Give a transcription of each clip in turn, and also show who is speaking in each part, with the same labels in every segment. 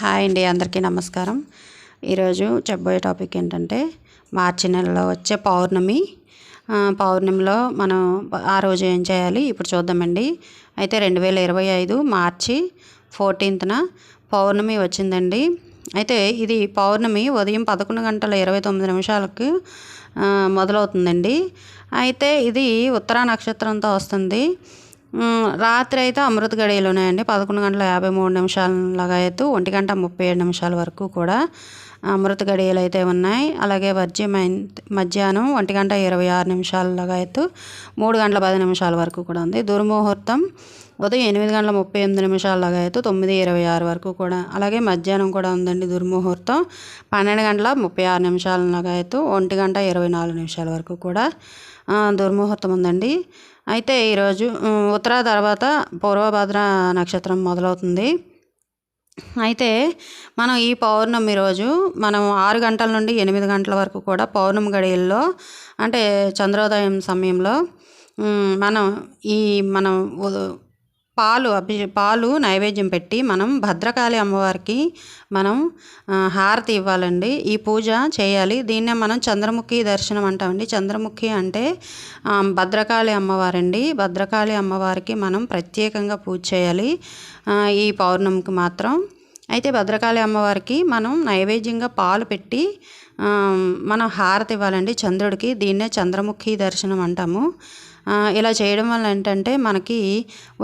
Speaker 1: Hi అండి అందరికీ నమస్కారం. ఈరోజు చెప్పబోయే టాపిక్ ఏంటంటే మార్చి నెలలో వచ్చే పౌర్ణమి. పౌర్ణమిలో మనం ఆ రోజు ఏం చేయాలి? ఇప్పుడు చూద్దామండి. అయితే రెండు వేల ఇరవై ఐదు మార్చి ఫోర్టీన్త్న పౌర్ణమి వచ్చిందండి. అయితే ఇది పౌర్ణమి ఉదయం పదకొండు గంటల ఇరవై తొమ్మిది నిమిషాలకు మొదలవుతుందండి. అయితే ఇది ఉత్తరా నక్షత్రంతో వస్తుంది. రాత్రి అయితే అమృత గడియలు ఉన్నాయండి. పదకొండు గంటల యాభై మూడు నిమిషాలలాగా అయితే ఒంటి గంట ముప్పై ఏడు నిమిషాల వరకు కూడా అమృత గడియలు అయితే ఉన్నాయి. అలాగే వర్జ్యమైన మధ్యాహ్నం ఒంటి గంట ఇరవై ఆరు నిమిషాలలాగా అయితే మూడు గంటల పది నిమిషాల వరకు కూడా ఉంది. దుర్ముహూర్తం ఉదయం ఎనిమిది గంటల ముప్పై ఎనిమిది నిమిషాలలాగా అయితే తొమ్మిది ఇరవై ఆరు వరకు కూడా అలాగే మధ్యాహ్నం కూడా ఉందండి దుర్ముహూర్తం. పన్నెండు గంటల ముప్పై ఆరు నిమిషాలలాగా అయితే ఒంటి గంట ఇరవై నాలుగు నిమిషాల వరకు కూడా దుర్ముహూర్తం ఉందండి. అయితే ఈరోజు ఉత్తర తర్వాత పూర్వభద్ర నక్షత్రం మొదలవుతుంది. అయితే మనం ఈ పౌర్ణమి రోజు మనం ఆరు గంటల నుండి ఎనిమిది గంటల వరకు కూడా పౌర్ణమి గడియల్లో అంటే చంద్రోదయం సమయంలో మనం ఈ మనం పాలు అభి పాలు నైవేద్యం పెట్టి మనం భద్రకాళి అమ్మవారికి మనం హారతి ఇవ్వాలండి. ఈ పూజ చేయాలి. దీన్నే మనం చంద్రముఖి దర్శనం అంటామండి. చంద్రముఖి అంటే భద్రకాళి అమ్మవారండి. భద్రకాళి అమ్మవారికి మనం ప్రత్యేకంగా పూజ చేయాలి. ఈ పౌర్ణమికి మాత్రం. అయితే భద్రకాళి అమ్మవారికి మనం నైవేద్యంగా పాలు పెట్టి మనం హారతి ఇవ్వాలండి చంద్రుడికి. దీన్నే చంద్రముఖి దర్శనం అంటాము. ఇలా చేయడం వల్ల ఏంటంటే మనకి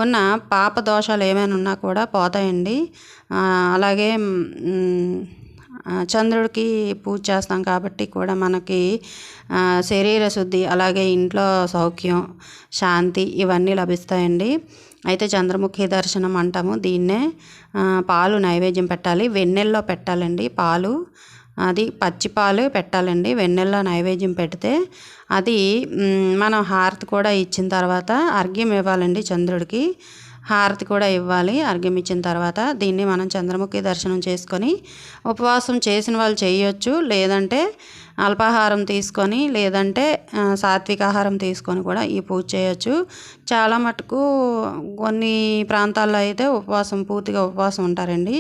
Speaker 1: ఉన్న పాప దోషాలు ఏమైనా ఉన్నా కూడా పోతాయండి. అలాగే చంద్రుడికి పూజ చేస్తాం కాబట్టి కూడా మనకి శరీర శుద్ధి అలాగే ఇంట్లో సౌఖ్యం శాంతి ఇవన్నీ లభిస్తాయండి. అయితే చంద్రముఖి దర్శనం అంటాము. దీన్నే పాలు నైవేద్యం పెట్టాలి. వెన్నెల్లో పెట్టాలండి పాలు. అది పచ్చి పాలు పెట్టాలండి. వెన్నెల్లో నైవేద్యం పెడితే అది మనం హారతి కూడా ఇచ్చిన తర్వాత అర్ఘ్యం ఇవ్వాలండి చంద్రుడికి. హారతి కూడా ఇవ్వాలి. అర్ఘ్యం ఇచ్చిన తర్వాత దీన్ని మనం చంద్రముఖి దర్శనం చేసుకొని ఉపవాసం చేసిన వాళ్ళు చేయొచ్చు. లేదంటే అల్పాహారం తీసుకొని లేదంటే సాత్విక ఆహారం తీసుకొని కూడా ఈ పూజ చేయొచ్చు. చాలా మటుకు కొన్ని ప్రాంతాల్లో అయితే ఉపవాసం పూర్తిగా ఉపవాసం ఉంటారండి.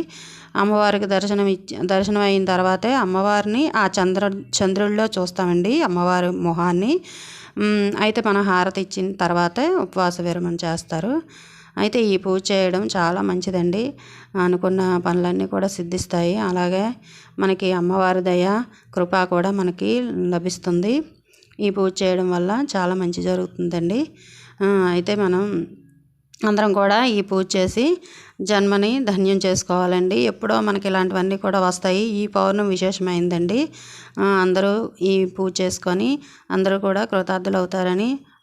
Speaker 1: అమ్మవారికి దర్శనం ఇచ్చి దర్శనం అయిన తర్వాతే అమ్మవారిని ఆ చంద్ర చంద్రుల్లో చూస్తామండి అమ్మవారి మొహాన్ని. అయితే మనం హారతి ఇచ్చిన తర్వాతే ఉపవాస విరమణ చేస్తారు. అయితే ఈ పూజ చేయడం చాలా మంచిదండి. అనుకున్న పనులన్నీ కూడా సిద్ధిస్తాయి. అలాగే మనకి అమ్మవారి దయ కృప కూడా మనకి లభిస్తుంది. ఈ పూజ చేయడం వల్ల చాలా మంచి జరుగుతుందండి. అయితే మనం అందరం కూడా ఈ పూజ చేసి జన్మని ధన్యం చేసుకోవాలండి. ఎప్పుడో మనకి ఇలాంటివన్నీ కూడా వస్తాయి. ఈ పౌర్ణమి విశేషమైందండి. అందరూ ఈ పూజ చేసుకొని అందరూ కూడా కృతార్థులు అవుతారని